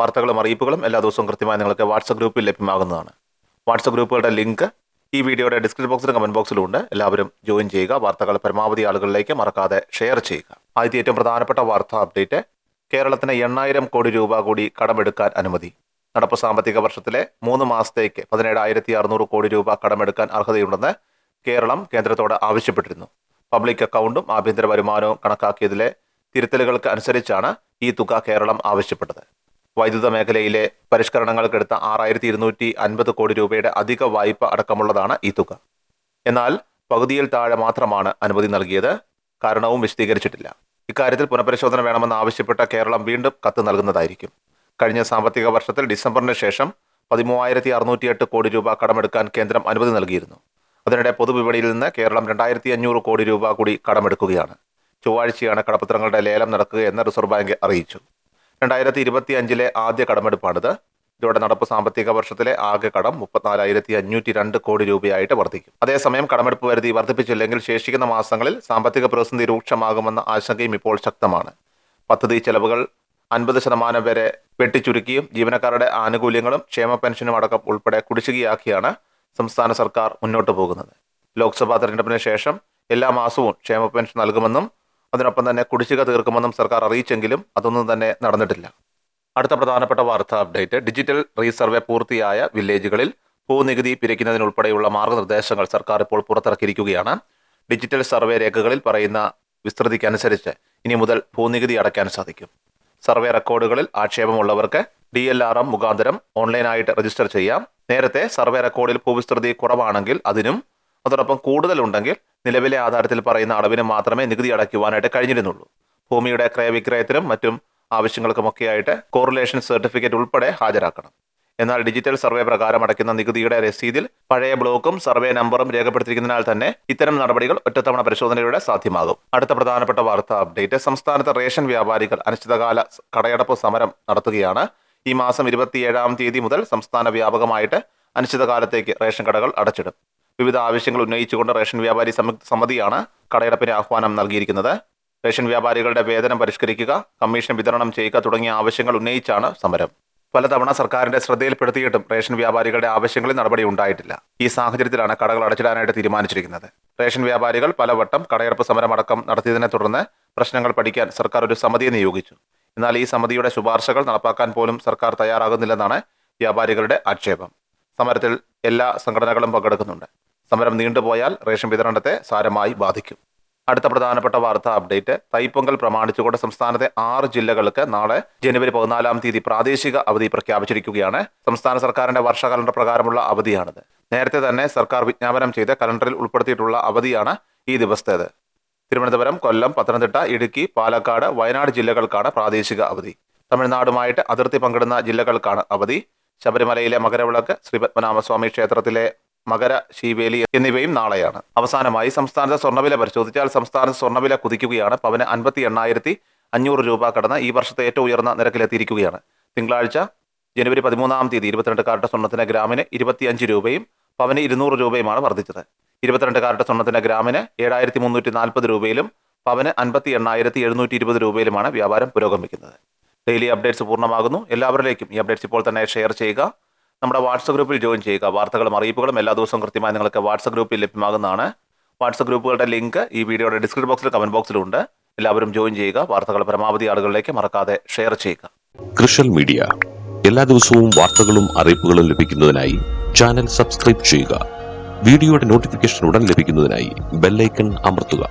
വാർത്തകളും അറിയിപ്പുകളും എല്ലാ ദിവസവും കൃത്യമായി നിങ്ങൾക്ക് വാട്സപ്പ് ഗ്രൂപ്പിൽ ലഭ്യമാകുന്നതാണ്. വാട്സപ്പ് ഗ്രൂപ്പുകളുടെ ലിങ്ക് ഈ വീഡിയോയുടെ ഡിസ്ക്രിപ്ഷൻ ബോക്സിലും കമന്റ് ബോക്സിലും ഉണ്ട് എല്ലാവരും ജോയിൻ ചെയ്യുക വാർത്തകൾ പരമാവധി ആളുകളിലേക്ക് മറക്കാതെ ഷെയർ ചെയ്യുക. ആദ്യത്തെ ഏറ്റവും പ്രധാനപ്പെട്ട വാർത്താ അപ്ഡേറ്റ് കേരളത്തിന് എണ്ണായിരം കോടി രൂപ കൂടി കടമെടുക്കാൻ അനുമതി. നടപ്പ് സാമ്പത്തിക വർഷത്തിലെ മൂന്ന് മാസത്തേക്ക് പതിനേഴായിരത്തി അറുന്നൂറ് കോടി രൂപ കടമെടുക്കാൻ അർഹതയുണ്ടെന്ന് കേരളം കേന്ദ്രത്തോട് ആവശ്യപ്പെട്ടിരുന്നു. പബ്ലിക് അക്കൗണ്ടും ആഭ്യന്തര വരുമാനവും കണക്കാക്കിയതിലെ തിരുത്തലുകൾക്ക് അനുസരിച്ചാണ് ഈ തുക കേരളം ആവശ്യപ്പെട്ടത്. വൈദ്യുത മേഖലയിലെ പരിഷ്കരണങ്ങൾക്കെടുത്ത ആറായിരത്തി ഇരുന്നൂറ്റി അൻപത് കോടി രൂപയുടെ അധിക വായ്പ അടക്കമുള്ളതാണ് ഈ തുക. എന്നാൽ പകുതിയിൽ താഴെ മാത്രമാണ് അനുമതി നൽകിയത്. കാരണവും വിശദീകരിച്ചിട്ടില്ല. ഇക്കാര്യത്തിൽ പുനഃപരിശോധന വേണമെന്ന് ആവശ്യപ്പെട്ട കേരളം വീണ്ടും കത്ത് നൽകുന്നതായിരിക്കും. കഴിഞ്ഞ സാമ്പത്തിക വർഷത്തിൽ ഡിസംബറിന് ശേഷം പതിമൂവായിരത്തി അറുന്നൂറ്റിയെട്ട് കോടി രൂപ കടമെടുക്കാൻ കേന്ദ്രം അനുമതി നൽകിയിരുന്നു. അതിനിടെ പൊതുവിപണിയിൽ നിന്ന് കേരളം രണ്ടായിരത്തി അഞ്ഞൂറ് കോടി രൂപ കൂടി കടമെടുക്കുകയാണ്. ചൊവ്വാഴ്ചയാണ് കടപ്പത്രങ്ങളുടെ ലേലം നടക്കുകയെന്ന് റിസർവ് ബാങ്ക് അറിയിച്ചു. രണ്ടായിരത്തി ഇരുപത്തി അഞ്ചിലെ ആദ്യ കടമെടുപ്പാണിത്. ഇതോടെ നടപ്പ് സാമ്പത്തിക വർഷത്തിലെ ആകെ കടം മുപ്പത്തിനാലായിരത്തി അഞ്ഞൂറ്റി രണ്ട് കോടി രൂപയായിട്ട് വർദ്ധിക്കും. അതേസമയം കടമെടുപ്പ് പരിധി വർദ്ധിപ്പിച്ചില്ലെങ്കിൽ ശേഷിക്കുന്ന മാസങ്ങളിൽ സാമ്പത്തിക പ്രതിസന്ധി രൂക്ഷമാകുമെന്ന ആശങ്കയും ഇപ്പോൾ ശക്തമാണ്. പദ്ധതി ചെലവുകൾ അൻപത് ശതമാനം വരെ വെട്ടിച്ചുരുക്കിയും ജീവനക്കാരുടെ ആനുകൂല്യങ്ങളും ക്ഷേമ പെൻഷനും അടക്കം ഉൾപ്പെടെ കുടിശ്ശികയാക്കിയാണ് സംസ്ഥാന സർക്കാർ മുന്നോട്ട് പോകുന്നത്. ലോക്സഭാ തെരഞ്ഞെടുപ്പിന് ശേഷം എല്ലാ മാസവും ക്ഷേമ പെൻഷൻ നൽകുമെന്നും അതിനൊപ്പം തന്നെ കുടിശ്ശിക തീർക്കുമെന്നും സർക്കാർ അറിയിച്ചെങ്കിലും അതൊന്നും തന്നെ നടന്നിട്ടില്ല. അടുത്ത പ്രധാനപ്പെട്ട വാർത്താ അപ്ഡേറ്റ്. ഡിജിറ്റൽ റീസർവേ പൂർത്തിയായ വില്ലേജുകളിൽ ഭൂനികുതി പിരിക്കുന്നതിനുൾപ്പെടെയുള്ള മാർഗനിർദ്ദേശങ്ങൾ സർക്കാർ ഇപ്പോൾ പുറത്തിറക്കിയിരിക്കുകയാണ്. ഡിജിറ്റൽ സർവേ രേഖകളിൽ പറയുന്ന വിസ്തൃതിക്കനുസരിച്ച് ഇനി മുതൽ ഭൂനികുതി അടയ്ക്കാൻ സാധിക്കും. സർവേ റെക്കോർഡുകളിൽ ആക്ഷേപമുള്ളവർക്ക് ഡി എൽ ആർ എം മുഖാന്തരം ഓൺലൈനായിട്ട് രജിസ്റ്റർ ചെയ്യാം. നേരത്തെ സർവേ റെക്കോർഡിൽ ഭൂവിസ്തൃതി കുറവാണെങ്കിൽ അതിനും അതോടൊപ്പം കൂടുതലുണ്ടെങ്കിൽ നിലവിലെ ആധാരത്തിൽ പറയുന്ന അളവിന് മാത്രമേ നികുതി അടയ്ക്കുവാനായിട്ട് കഴിഞ്ഞിരുന്നുള്ളൂ. ഭൂമിയുടെ ക്രയവിക്രയത്തിനും മറ്റും ആവശ്യങ്ങൾക്കുമൊക്കെയായിട്ട് കോറിലേഷൻ സർട്ടിഫിക്കറ്റ് ഉൾപ്പെടെ ഹാജരാക്കണം. എന്നാൽ ഡിജിറ്റൽ സർവേ പ്രകാരം അടയ്ക്കുന്ന നികുതിയുടെ രസീതിൽ പഴയ ബ്ലോക്കും സർവേ നമ്പറും രേഖപ്പെടുത്തിയിരിക്കുന്നതിനാൽ തന്നെ ഇത്തരം നടപടികൾ ഒറ്റത്തവണ പരിശോധനയിലൂടെ സാധ്യമാകും. അടുത്ത പ്രധാനപ്പെട്ട വാർത്താ അപ്ഡേറ്റ് സംസ്ഥാനത്തെ റേഷൻ വ്യാപാരികൾ അനിശ്ചിതകാല കടയടപ്പ് സമരം നടത്തുകയാണ്. ഈ മാസം ഇരുപത്തിയേഴാം തീയതി മുതൽ സംസ്ഥാന വ്യാപകമായിട്ട് അനിശ്ചിതകാലത്തേക്ക് റേഷൻ കടകൾ അടച്ചിടും. വിവിധ ആവശ്യങ്ങൾ ഉന്നയിച്ചുകൊണ്ട് റേഷൻ വ്യാപാരി സമിതിയാണ് കടയടപ്പിന് ആഹ്വാനം നൽകിയിരിക്കുന്നത്. റേഷൻ വ്യാപാരികളുടെ വേതനം പരിഷ്കരിക്കുക കമ്മീഷൻ വിതരണം ചെയ്യുക തുടങ്ങിയ ആവശ്യങ്ങൾ ഉന്നയിച്ചാണ് സമരം. പലതവണ സർക്കാരിന്റെ ശ്രദ്ധയിൽപ്പെടുത്തിയിട്ടും റേഷൻ വ്യാപാരികളുടെ ആവശ്യങ്ങളിൽ നടപടി ഉണ്ടായിട്ടില്ല. ഈ സാഹചര്യത്തിലാണ് കടകൾ അടച്ചിടാനായിട്ട് തീരുമാനിച്ചിരിക്കുന്നത്. റേഷൻ വ്യാപാരികൾ പലവട്ടം കടയടപ്പ് സമരമടക്കം നടത്തിയതിനെ തുടർന്ന് പ്രശ്നങ്ങൾ പഠിക്കാൻ സർക്കാർ ഒരു സമിതിയെ നിയോഗിച്ചു. എന്നാൽ ഈ സമിതിയുടെ ശുപാർശകൾ നടപ്പാക്കാൻ പോലും സർക്കാർ തയ്യാറാകുന്നില്ലെന്നാണ് വ്യാപാരികളുടെ ആക്ഷേപം. സമരത്തിൽ എല്ലാ സംഘടനകളും പങ്കെടുക്കുന്നുണ്ട്. സമരം നീണ്ടുപോയാൽ റേഷൻ വിതരണത്തെ സാരമായി ബാധിക്കും. അടുത്ത പ്രധാനപ്പെട്ട വാർത്താ അപ്ഡേറ്റ്. തൈപ്പൊങ്കൽ പ്രമാണിച്ചുകൊണ്ട് സംസ്ഥാനത്തെ ആറ് ജില്ലകൾക്ക് നാളെ ജനുവരി പതിനാലാം തീയതി പ്രാദേശിക അവധി പ്രഖ്യാപിച്ചിരിക്കുകയാണ്. സംസ്ഥാന സർക്കാരിന്റെ വർഷ കലണ്ടർ പ്രകാരമുള്ള അവധിയാണിത്. നേരത്തെ തന്നെ സർക്കാർ വിജ്ഞാപനം ചെയ്ത് കലണ്ടറിൽ ഉൾപ്പെടുത്തിയിട്ടുള്ള അവധിയാണ് ഈ ദിവസത്തേത്. തിരുവനന്തപുരം കൊല്ലം പത്തനംതിട്ട ഇടുക്കി പാലക്കാട് വയനാട് ജില്ലകൾക്കാണ് പ്രാദേശിക അവധി. തമിഴ്നാടുമായിട്ട് അതിർത്തി പങ്കിടുന്ന ജില്ലകൾക്കാണ് അവധി. ശബരിമലയിലെ മകരവിളക്ക് ശ്രീപത്മനാഭസ്വാമി ക്ഷേത്രത്തിലെ മകര ശീവേലി എന്നിവയും നാളെയാണ്. അവസാനമായി സംസ്ഥാനത്തെ സ്വർണവില പരിശോധിച്ചാൽ സംസ്ഥാനത്ത് സ്വർണവില കുതിക്കുകയാണ്. പവന് അൻപത്തി എണ്ണായിരത്തി അഞ്ഞൂറ് രൂപ കടന്ന് ഈ വർഷത്തെ ഏറ്റവും ഉയർന്ന നിരക്കിലെത്തിയിരിക്കുകയാണ്. തിങ്കളാഴ്ച ജനുവരി പതിമൂന്നാം തീയതി ഇരുപത്തിരണ്ട് കാരറ്റ് സ്വർണത്തിന് ഗ്രാമിന് ഇരുപത്തിയഞ്ച് രൂപയും പവന് ഇരുന്നൂറ് രൂപയുമാണ് വർദ്ധിച്ചത്. ഇരുപത്തിരണ്ട് കാരറ്റ് സ്വർണത്തിന് ഗ്രാമിന് ഏഴായിരത്തി മുന്നൂറ്റി നാൽപ്പത് രൂപയിലും പവന് അൻപത്തി എണ്ണായിരത്തി എഴുന്നൂറ്റി ഇരുപത് രൂപയിലുമാണ് വ്യാപാരം പുരോഗമിക്കുന്നത്. ഡെയിലി അപ്ഡേറ്റ്സ് പൂർണമാകുന്നു. എല്ലാവരിലേക്കും ഈ അപ്ഡേറ്റ്സ് ഇപ്പോൾ തന്നെ ഷെയർ ചെയ്യുക. നമ്മുടെ വാട്സപ്പ് ഗ്രൂപ്പിൽ ജോയിൻ ചെയ്യുക. വാർത്തകളും അറിയിപ്പുകളും എല്ലാ ദിവസവും കൃത്യമായി നിങ്ങൾക്ക് വാട്സപ്പ് ഗ്രൂപ്പിൽ ലഭ്യമാകുന്നതാണ്. വാട്സപ്പ് ഗ്രൂപ്പുകളുടെ ലിങ്ക് ഈ വീഡിയോയുടെ ഡിസ്ക്രിപ്ഷൻ ബോക്സിൽ കമന്റ് ബോക്സിലും ഉണ്ട്. എല്ലാവരും ജോയിൻ ചെയ്യുക. വാർത്തകൾ പരമാവധി ആളുകളിലേക്ക് മറക്കാതെ ഷെയർ ചെയ്യുക. Social media. എല്ലാ ദിവസവും വാർത്തകളും അറിയിപ്പുകളും ലഭിക്കുന്നതിനായി ചാനൽ സബ്സ്ക്രൈബ് ചെയ്യുക. വീഡിയോയുടെ നോട്ടിഫിക്കേഷൻ ഉടൻ ലഭിക്കുന്നതിനായി ബെല്ലൈക്കൺ അമർത്തുക.